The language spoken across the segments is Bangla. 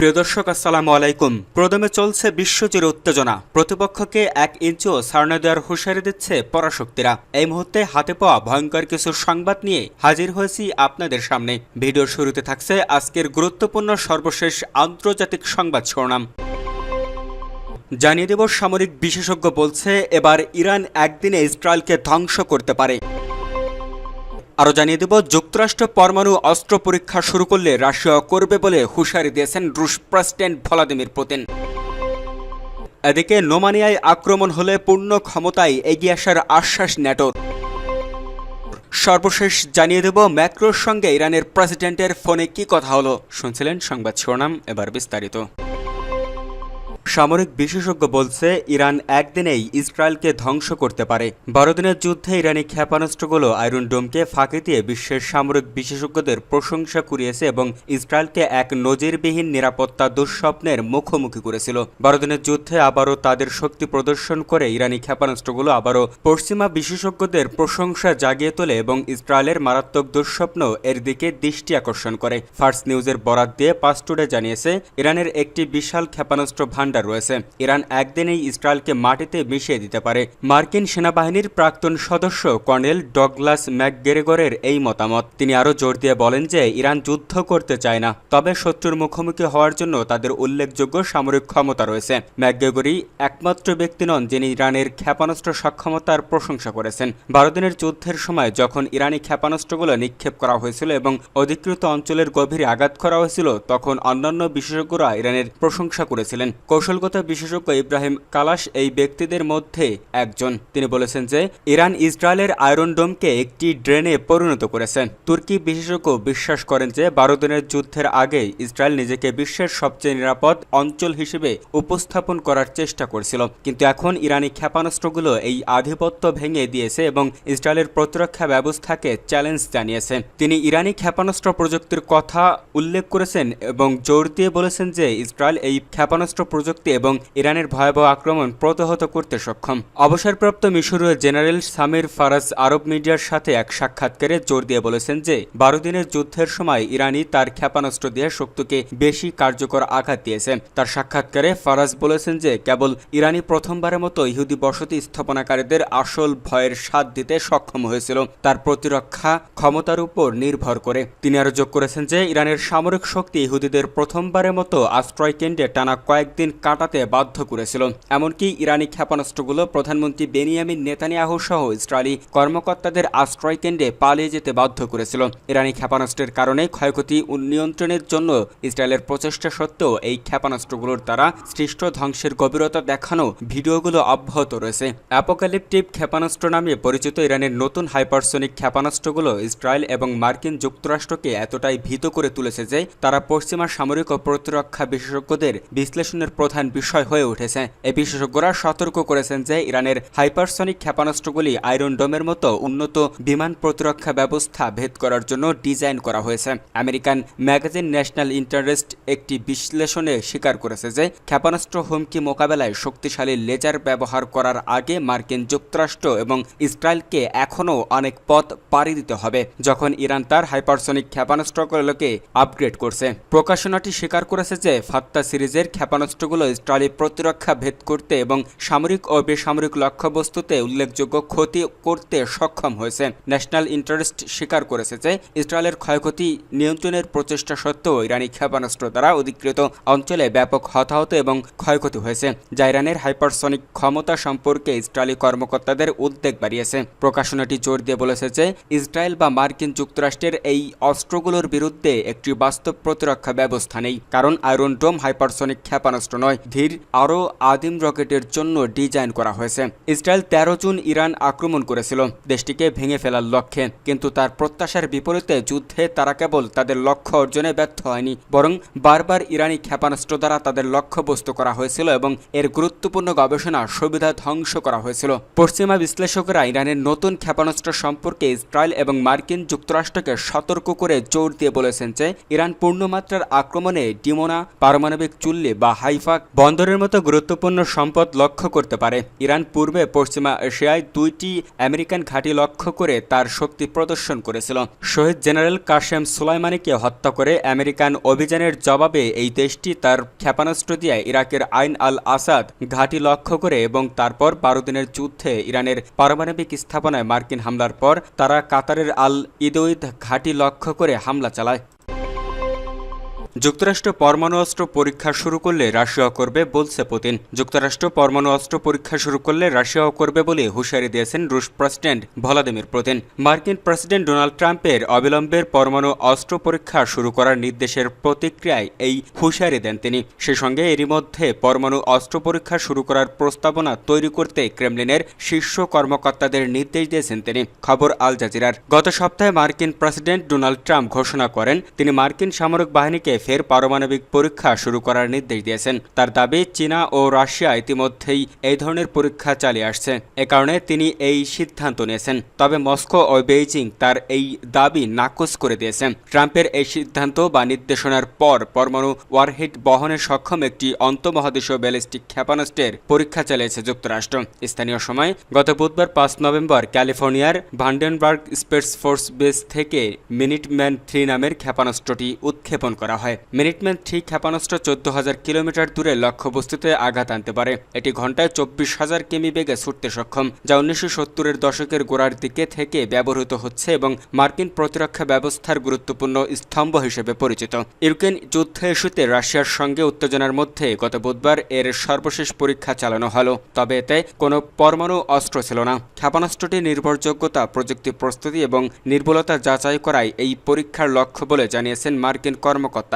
প্রিয় দর্শক, আসসালামু আলাইকুম। প্রদমে চলছে বিশ্বজুড়ে উত্তেজনা। প্রতিপক্ষকে এক ইঞ্চিও সারণা দেওয়ার হুঁশিয়ারি দিচ্ছে পরাশক্তিরা। এই মুহূর্তে হাতে পাওয়া ভয়ঙ্কর কিছু সংবাদ নিয়ে হাজির হয়েছি আপনাদের সামনে। ভিডিওর শুরুতে থাকছে আজকের গুরুত্বপূর্ণ সর্বশেষ আন্তর্জাতিক সংবাদ শিরোনাম। জানিয়ে দেব, সামরিক বিশেষজ্ঞ বলছে, এবার ইরান একদিনে ইসরায়েলকে ধ্বংস করতে পারে। আরও জানিয়ে দেব, যুক্তরাষ্ট্র পরমাণু অস্ত্র পরীক্ষা শুরু করলে রাশিয়া করবে বলে হুঁশিয়ারি দিয়েছেন রুশ প্রেসিডেন্ট ভলাদিমির পুতিন। এদিকে নোমানিয়ায় আক্রমণ হলে পূর্ণ ক্ষমতায় এগিয়ে আসার আশ্বাস ন্যাটোর সর্বশেষ জানিয়ে দেব, ম্যাক্রোর সঙ্গে ইরানের প্রেসিডেন্টের ফোনে কি কথা হলো, শুনছিলেন সংবাদ শিরোনাম, এবার বিস্তারিত। সামরিক বিশেষজ্ঞ বলছে, ইরান একদিনেই ইসরায়েলকে ধ্বংস করতে পারে। বারো দিনের যুদ্ধে ইরানি ক্ষেপণাস্ত্রগুলো আয়রন ডোমকে ফাঁকি দিয়ে বিশ্বের সামরিক বিশেষজ্ঞদের প্রশংসা কুড়িয়েছে এবং ইসরায়েলকে এক নজিরবিহীন নিরাপত্তা দুঃস্বপ্নের মুখোমুখি করেছিল। বারো দিনের যুদ্ধে আবারও তাদের শক্তি প্রদর্শন করে ইরানি ক্ষেপণাস্ত্রগুলো আবারও পশ্চিমা বিশেষজ্ঞদের প্রশংসা জাগিয়ে তোলে এবং ইসরায়েলের মারাত্মক দুঃস্বপ্ন এর দিকে দৃষ্টি আকর্ষণ করে। ফার্স্ট নিউজের বরাত দিয়ে পাস্টুডে জানিয়েছে, ইরানের একটি বিশাল ক্ষেপণাস্ত্র ভান্ডার রয়েছে। ইরান একদিনেই ইসরায়েলকে মাটিতে মিশিয়ে দিতে পারে। মার্কিন সেনাবাহিনীর প্রাক্তন সদস্য কর্নেল ডগলাস ম্যাকগেরেগরের এই মতামত। তিনি আরও জোর দিয়ে বলেন যে, ইরান যুদ্ধ করতে চায় না। তবে শত্রুর মুখোমুখি হওয়ার জন্য তাদের উল্লেখযোগ্য সামরিক ক্ষমতা রয়েছে। ম্যাকগেগরি একমাত্র ব্যক্তি নন যিনি ইরানের ক্ষেপণাস্ত্র সক্ষমতার প্রশংসা করেছেন। বারো দিনের যুদ্ধের সময় যখন ইরানি ক্ষেপণাস্ত্রগুলো নিক্ষেপ করা হয়েছিল এবং অধিকৃত অঞ্চলের গভীরে আঘাত করা হয়েছিল, তখন অন্যান্য বিশেষজ্ঞরা ইরানের প্রশংসা করেছিলেন। কৌশলগত বিশেষজ্ঞ ইব্রাহিম কালাশ এই ব্যক্তিদের মধ্যে একজন। তিনি বলেছেন যে, ইরান ইসরায়েলের আয়রন ডোমকে একটি ড্রেনে পরিণত করেছে তুর্কি বিশেষজ্ঞ বিশ্বাস করেন যে, বারো দিনের যুদ্ধের আগে ইসরায়েল নিজেকে বিশ্বের সবচেয়ে নিরাপদ অঞ্চল হিসেবে উপস্থাপন করার চেষ্টা করছিল। কিন্তু এখন ইরানি ক্ষেপণাস্ত্রগুলো এই আধিপত্য ভেঙে দিয়েছে এবং ইসরায়েলের প্রতিরক্ষা ব্যবস্থাকে চ্যালেঞ্জ জানিয়েছে। তিনি ইরানি ক্ষেপণাস্ত্র প্রযুক্তির কথা উল্লেখ করেছেন এবং জোর দিয়ে বলেছেন যে, ইসরায়েল এই ক্ষেপণাস্ত্র প্রযুক্তি এবং ইরানের ভয়াবহ আক্রমণ প্রতিহত করতে সক্ষম। অবসরপ্রাপ্ত মিশরীয় জেনারেল সামির ফারাজ আরব মিডিয়ার সাথে এক সাক্ষাৎকারে জোর দিয়ে বলেছেন যে, বারো দিনের যুদ্ধের সময় ইরানি তার ক্ষেপণাস্ত্র দিয়ে শক্তিকে বেশি কার্যকর আঘাত দিয়েছে। তার সাক্ষাৎকারে ফারাজ বলেছেন যে, কেবল ইরানি প্রথমবারের মতো ইহুদি বসতি স্থাপনাকারীদের আসল ভয়ের স্বাদ দিতে সক্ষম হয়েছিল। তার প্রতিরক্ষা ক্ষমতার উপর নির্ভর করে। তিনি আরও যোগ করেছেন যে, ইরানের সামরিক শক্তি ইহুদিদের প্রথমবারের মতো আশ্রয় কেন্দ্রে টানা কয়েকদিন কাটাতে বাধ্য করেছিল। এমনকি ইরানি ক্ষেপণাস্ত্রগুলো প্রধানমন্ত্রী বেনিয়ামিন নেতানিয়াহু সহ ইসরায়েলি কর্মকর্তাদের আশ্রয় কেন্দ্রে পালিয়ে যেতে বাধ্য করেছিল। ইরানি ক্ষেপণাস্ত্রের কারণে ক্ষয়ক্ষতি নিয়ন্ত্রণের জন্য ইসরায়েলের প্রচেষ্টা সত্ত্বেও এই ক্ষেপণাস্ত্রগুলোর দ্বারা সৃষ্ট ধ্বংসের গভীরতা দেখানো ভিডিওগুলো অব্যাহত রয়েছে। অ্যাপোক্যালিপটিভ ক্ষেপণাস্ত্র নামে পরিচিত ইরানের নতুন হাইপারসোনিক ক্ষেপণাস্ত্রগুলো ইসরায়েল এবং মার্কিন যুক্তরাষ্ট্রকে এতটাই ভীত করে তুলেছে যে তারা পশ্চিমা সামরিক ও প্রতিরক্ষা বিশেষজ্ঞদের বিশ্লেষণের প্রধান বিষয় হয়ে উঠেছে। এই বিশেষজ্ঞরা সতর্ক করেছেন যে ইরানের হাইপারসনিক ক্ষেপণাস্ত্রগুলি আয়রন ডোমের মতো উন্নত বিমান প্রতিরক্ষা ব্যবস্থা ভেদ করার জন্য ডিজাইন করা হয়েছে। আমেরিকান ম্যাগাজিন ন্যাশনাল ইন্টারেস্ট একটি বিশ্লেষণে স্বীকার করেছে যে ক্ষেপণাস্ত্র হুমকি মোকাবেলায় শক্তিশালী লেজার ব্যবহার করার আগে মার্কিন যুক্তরাষ্ট্র এবং ইসরায়েলকে এখনও অনেক পথ পাড়ি দিতে হবে, যখন ইরান তার হাইপারসনিক ক্ষেপণাস্ত্রগুলোকে আপগ্রেড করছে। প্রকাশনাটি স্বীকার করেছে যে ফাত্তা সিরিজের ক্ষেপণাস্ত্রগুলো ইসরায়েলি প্রতিরক্ষা ভেদ করতে এবং সামরিক ও বেসামরিক লক্ষ্যবস্তুতে উল্লেখযোগ্য ক্ষতি করতে সক্ষম হয়েছে। ন্যাশনাল ইন্টারেস্ট স্বীকার করেছে যে, ইসরায়েলের ক্ষয়ক্ষতি নিয়ন্ত্রণের প্রচেষ্টা সত্ত্বেও ইরানি ক্ষেপণাস্ত্র দ্বারা অধিকৃত অঞ্চলে ব্যাপক হতাহত এবং ক্ষয়ক্ষতি হয়েছে, যা ইরানের হাইপারসনিক ক্ষমতা সম্পর্কে ইসরায়েলি কর্মকর্তাদের উদ্বেগ বাড়িয়েছে। প্রকাশনাটি জোর দিয়ে বলেছে যে, ইসরায়েল বা মার্কিন যুক্তরাষ্ট্রের এই অস্ত্রগুলোর বিরুদ্ধে একটি বাস্তব প্রতিরক্ষা ব্যবস্থা নেই, কারণ আয়রন ডোম হাইপারসনিক ক্ষেপণাস্ত্র নয়। ধীর আরও আদিম রকেটের জন্য ডিজাইন করা হয়েছে। ইসরায়েল তেরো জুন ইরান আক্রমণ করেছিল, দেশটিকে ভেঙে ফেলার লক্ষ্যে। কিন্তু তার প্রত্যাশার বিপরীতে যুদ্ধে তারা কেবল তাদের লক্ষ্য অর্জনে ব্যর্থ হয়নি, বরং বারবার ইরানি ক্ষেপণাস্ত্র দ্বারা তাদের লক্ষ্যবস্তু করা হয়েছিল এবং এর গুরুত্বপূর্ণ গবেষণা সুবিধা ধ্বংস করা হয়েছিল। পশ্চিমা বিশ্লেষকরা ইরানের নতুন ক্ষেপণাস্ত্র সম্পর্কে ইসরায়েল এবং মার্কিন যুক্তরাষ্ট্রকে সতর্ক করে জোর দিয়ে বলেছেন যে, ইরান পূর্ণমাত্রার আক্রমণে ডিমোনা, পারমাণবিক চুল্লি বা হাইফা বন্দরের মতো গুরুত্বপূর্ণ সম্পদ লক্ষ্য করতে পারে। ইরান পূর্বে পশ্চিমা এশিয়ায় দুইটি আমেরিকান ঘাঁটি লক্ষ্য করে তার শক্তি প্রদর্শন করেছিল। শহীদ জেনারেল কাশেম সুলাইমানিকে হত্যা করে আমেরিকান অভিযানের জবাবে এই দেশটি তার ক্ষেপণাস্ত্র দিয়ে ইরাকের আইন আল আসাদ ঘাঁটি লক্ষ্য করে এবং তারপর বারো দিনের যুদ্ধে ইরানের পারমাণবিক স্থাপনায় মার্কিন হামলার পর তারা কাতারের আল ইদোইদ ঘাঁটি লক্ষ্য করে হামলা চালায়। যুক্তরাষ্ট্র পরমাণু অস্ত্র পরীক্ষা শুরু করলে রাশিয়াও করবে বলছে পুতিন। যুক্তরাষ্ট্র পরমাণু অস্ত্র পরীক্ষা শুরু করলে রাশিয়াও করবে বলে হুঁশিয়ারি দিয়েছেন রুশ প্রেসিডেন্ট ভলাদিমির পুতিন। মার্কিন প্রেসিডেন্ট ডোনাল্ড ট্রাম্পের অবিলম্বের পরমাণু অস্ত্র পরীক্ষা শুরু করার নির্দেশের প্রতিক্রিয়ায় এই হুঁশিয়ারি দেন তিনি। সে সঙ্গে এরই মধ্যে পরমাণু অস্ত্র পরীক্ষা শুরু করার প্রস্তাবনা তৈরি করতে ক্রেমলিনের শীর্ষ কর্মকর্তাদের নির্দেশ দিয়েছেন তিনি, খবর আল জাজিরার। গত সপ্তাহে মার্কিন প্রেসিডেন্ট ডোনাল্ড ট্রাম্প ঘোষণা করেন, তিনি মার্কিন সামরিক বাহিনীকে ফের পারমাণবিক পরীক্ষা শুরু করার নির্দেশ দিয়েছেন। তার দাবি, চীনা ও রাশিয়া ইতিমধ্যেই এই ধরনের পরীক্ষা চালিয়ে আসছে। এ কারণে তিনি এই সিদ্ধান্ত নিয়েছেন। তবে মস্কো ও বেইজিং তার এই দাবি নাকচ করে দিয়েছেন। ট্রাম্পের এই সিদ্ধান্ত বা নির্দেশনার পর পরমাণু ওয়ারহেড বহনে সক্ষম একটি অন্তমহাদেশীয় ব্যালিস্টিক ক্ষেপণাস্ত্রের পরীক্ষা চালিয়েছে যুক্তরাষ্ট্র। স্থানীয় সময় গত বুধবার পাঁচ নভেম্বর ক্যালিফোর্নিয়ার ভান্ডেনবার্গ স্পেস ফোর্স বেস থেকে মিনিটম্যান থ্রি নামের ক্ষেপণাস্ত্রটি উৎক্ষেপণ করা হয়। মিনিটম্যান থ্রি ক্ষেপণাস্ত্র চোদ্দ হাজার কিলোমিটার দূরে লক্ষ্যবস্তুতে আঘাত আনতে পারে। এটি ঘন্টায় চব্বিশ হাজার কিমি বেগে ছুটতে সক্ষম, যা উনিশশো সত্তরের দশকের গোড়ার দিকে থেকে ব্যবহৃত হচ্ছে এবং মার্কিন প্রতিরক্ষা ব্যবস্থার গুরুত্বপূর্ণ স্তম্ভ হিসেবে পরিচিত। ইউক্রেন যুদ্ধ ইস্যুতে রাশিয়ার সঙ্গে উত্তেজনার মধ্যে গত বুধবার এর সর্বশেষ পরীক্ষা চালানো হলো। তবে এতে কোনো পরমাণু অস্ত্র ছিল না। ক্ষেপণাস্ত্রটির নির্ভরযোগ্যতা, প্রযুক্তি প্রস্তুতি এবং নির্ভুলতা যাচাই করাই এই পরীক্ষার লক্ষ্য বলে জানিয়েছেন মার্কিন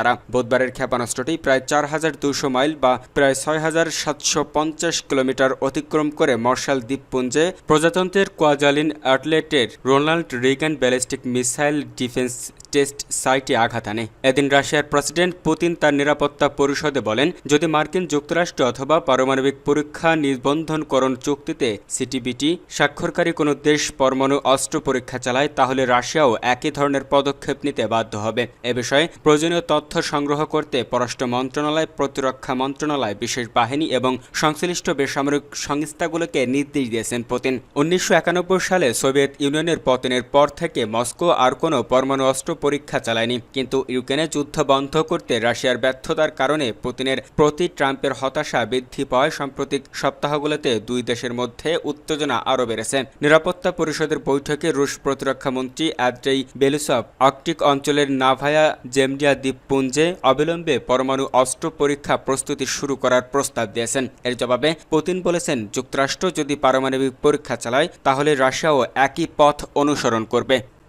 কর্মকর্তারা বুধবারের ক্ষেপণাস্ত্রটি প্রায় চার হাজার দুশো মাইল বা প্রায় ছয় হাজার সাতশো পঞ্চাশ কিলোমিটার অতিক্রম করে মর্শাল দ্বীপপুঞ্জে প্রজাতন্ত্রের Kwajalein অ্যাটলেটের Ronald Reagan ballistic missile defence test সাইটে আঘাত আনে। এদিন রাশিয়ার প্রেসিডেন্ট পুতিন তার নিরাপত্তা পরিষদে বলেন, যদি মার্কিন যুক্তরাষ্ট্র অথবা পারমাণবিক পরীক্ষা নিবন্ধনকরণ চুক্তিতে সিটিবিটি স্বাক্ষরকারী কোনো দেশ পরমাণু অস্ত্র পরীক্ষা চালায়, তাহলে রাশিয়াও একই ধরনের পদক্ষেপ নিতে বাধ্য হবে। এ বিষয়ে প্রয়োজনীয় তথ্য সংগ্রহ করতে পররাষ্ট্র মন্ত্রণালয়, প্রতিরক্ষা মন্ত্রণালয়, বিশেষ বাহিনী এবং সংশ্লিষ্ট বেসামরিক সংস্থাগুলোকে নির্দেশ দিয়েছেন পুতিন। উনিশশো একানব্বই সালে সোভিয়েত ইউনিয়নের পতনের পর থেকে মস্কো আর কোনো পরমাণু অস্ত্র পরীক্ষা চালায়নি। কিন্তু ইউক্রেনে যুদ্ধ বন্ধ করতে রাশিয়ার ব্যর্থতার কারণে পুতিনের প্রতি ট্রাম্পের হতাশা বৃদ্ধি পাওয়ায় সাম্প্রতিক সপ্তাহগুলোতে দুই দেশের মধ্যে উত্তেজনা আরও বেড়েছে। নিরাপত্তা পরিষদের বৈঠকে রুশ প্রতিরক্ষা মন্ত্রী অ্যাদ্রেই বেলুসভ আর্কটিক অঞ্চলের নাভায়া জেমডিয়া দ্বীপপুঞ্জে অবিলম্বে পরমাণু অস্ত্র পরীক্ষা প্রস্তুতি শুরু করার প্রস্তাব দিয়েছেন। এর জবাবে পুতিন বলেছেন, যুক্তরাষ্ট্র যদি পারমাণবিক পরীক্ষা চালায়, তাহলে রাশিয়াও একই পথ অনুসরণ করবে।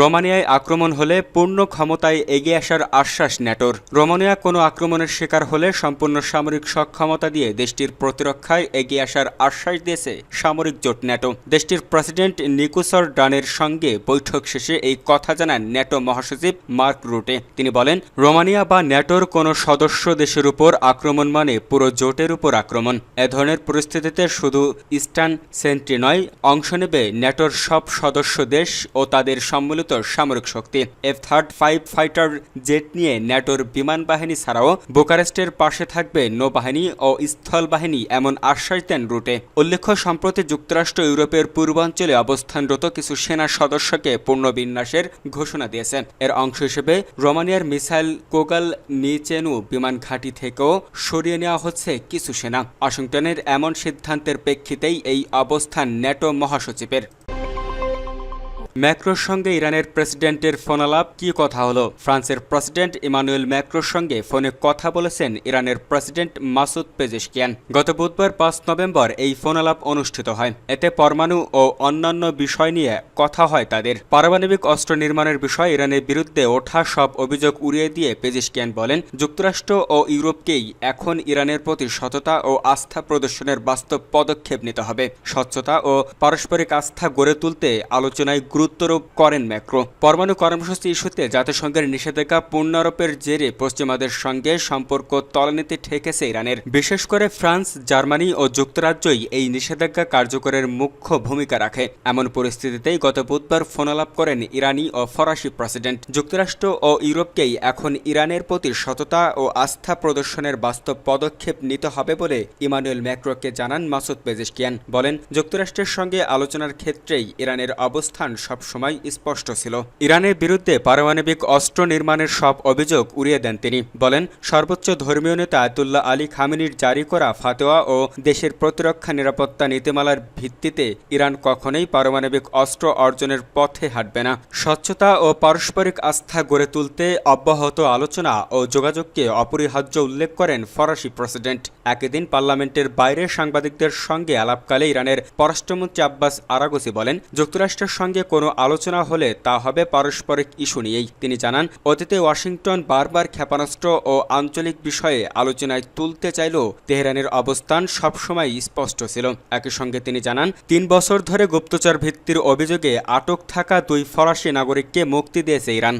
রোমানিয়ায় আক্রমণ হলে পূর্ণ ক্ষমতায় এগিয়ে আসার আশ্বাস ন্যাটোর। রোমানিয়া কোনো আক্রমণের শিকার হলে সম্পূর্ণ সামরিক সক্ষমতা দিয়ে দেশটির প্রতিরক্ষায় এগিয়ে আসার আশ্বাস দিয়েছে সামরিক জোট ন্যাটো। দেশটির প্রেসিডেন্ট নিকুসর ডানের সঙ্গে বৈঠক শেষে এই কথা জানান ন্যাটো মহাসচিব মার্ক রুটে। তিনি বলেন, রোমানিয়া বা ন্যাটোর কোনো সদস্য দেশের উপর আক্রমণ মানে পুরো জোটের উপর আক্রমণ। এ ধরনের পরিস্থিতিতে শুধু ইস্টার্ন সেন্ট্রি নয়, অংশ নেবে ন্যাটোর সব সদস্য দেশ ও তাদের সম্মিলিত সামরিক শক্তি F third five fighter jet নিয়ে ন্যাটোর বিমান বাহিনী ছাড়াও বুকারেস্টের পাশে থাকবে নৌবাহিনী ও স্থল বাহিনী এমন আশ্বাস দেন রুটে। উল্লেখ্য, সম্প্রতি যুক্তরাষ্ট্র ইউরোপের পূর্বাঞ্চলে অবস্থানরত কিছু সেনা সদস্যকে পুনর্বিন্যাসের ঘোষণা দিয়েছে এর অংশ হিসেবে রোমানিয়ার মিসাইল কোগাল নিচেনু বিমান ঘাঁটি থেকেও সরিয়ে নেওয়া হচ্ছে কিছু সেনা। ওয়াশিংটনের এমন সিদ্ধান্তের প্রেক্ষিতেই এই অবস্থান ন্যাটো মহাসচিবের। ম্যাক্রোর সঙ্গে ইরানের প্রেসিডেন্টের ফোনালাপ কি কথা হলো? ফ্রান্সের প্রেসিডেন্ট ইমানুয়েল ম্যাক্রোর সঙ্গে ফোনে কথা বলেছেন ইরানের প্রেসিডেন্ট মাসুদ পেজেশকিয়ান। গত বুধবার পাঁচ নভেম্বর এই ফোনালাপ অনুষ্ঠিত হয়। এতে পরমাণু ও অন্যান্য বিষয় নিয়ে কথা হয় তাদের। পারমাণবিক অস্ত্র নির্মাণের বিষয়ে ইরানের বিরুদ্ধে ওঠা সব অভিযোগ উড়িয়ে দিয়ে পেজেশকিয়ান বলেন, যুক্তরাষ্ট্র ও ইউরোপকেই এখন ইরানের প্রতি সততা ও আস্থা প্রদর্শনের বাস্তব পদক্ষেপ নিতে হবে। স্বচ্ছতা ও পারস্পরিক আস্থা গড়ে তুলতে আলোচনায় গুরুত্ব গুরুত্বারোপ করেন ম্যাক্রো। পরমাণু কর্মসূচি ইস্যুতে জাতিসংঘের নিষেধাজ্ঞা পুনরারোপের জেরে পশ্চিমাদের সঙ্গে সম্পর্ক তলানিতে ঠেকেছে ইরানের। বিশেষ করে ফ্রান্স, জার্মানি ও যুক্তরাজ্যই এই নিষেধাজ্ঞা কার্যকরের মুখ্য ভূমিকা রাখে। এমন পরিস্থিতিতেই গত বুধবার ফোনালাপ করেন ইরানি ও ফরাসি প্রেসিডেন্ট। যুক্তরাষ্ট্র ও ইউরোপকেই এখন ইরানের প্রতি সততা ও আস্থা প্রদর্শনের বাস্তব পদক্ষেপ নিতে হবে বলে ইমানুয়েল ম্যাক্রোকে জানান মাসুদ পেজেশকিয়ান। বলেন, যুক্তরাষ্ট্রের সঙ্গে আলোচনার ক্ষেত্রেই ইরানের অবস্থান সবসময় স্পষ্ট ছিল। ইরানের বিরুদ্ধে পারমাণবিক অস্ত্র নির্মাণের সব অভিযোগ উড়িয়ে দেন তিনি। বলেন, সর্বোচ্চ ধর্মীয় নেতা আয়তুল্লাহ আলী খামিনির জারি করা ফাতোয়া ও দেশের প্রতিরক্ষা নিরাপত্তা নীতিমালার ভিত্তিতে ইরান কখনোই পারমাণবিক অস্ত্র অর্জনের পথে হাঁটবে না। স্বচ্ছতা ও পারস্পরিক আস্থা গড়ে তুলতে অব্যাহত আলোচনা ও যোগাযোগকে অপরিহার্য উল্লেখ করেন ফরাসি প্রেসিডেন্ট। একই দিন পার্লামেন্টের বাইরে সাংবাদিকদের সঙ্গে আলাপকালে ইরানের পররাষ্ট্রমন্ত্রী আব্বাস আরাগসি বলেন, যুক্তরাষ্ট্রের সঙ্গে কোনো আলোচনা হলে তা হবে পারস্পরিক ইস্যু নিয়েই। তিনি জানান, অতীতে ওয়াশিংটন বারবার ক্ষেপণাস্ত্র ও আঞ্চলিক বিষয়ে আলোচনায় তুলতে চাইলেও তেহরানের অবস্থান সবসময় স্পষ্ট ছিল। একই সঙ্গে তিনি জানান, তিন বছর ধরে গুপ্তচর ভিত্তির অভিযোগে আটক থাকা দুই ফরাসি নাগরিককে মুক্তি দিয়েছে ইরান।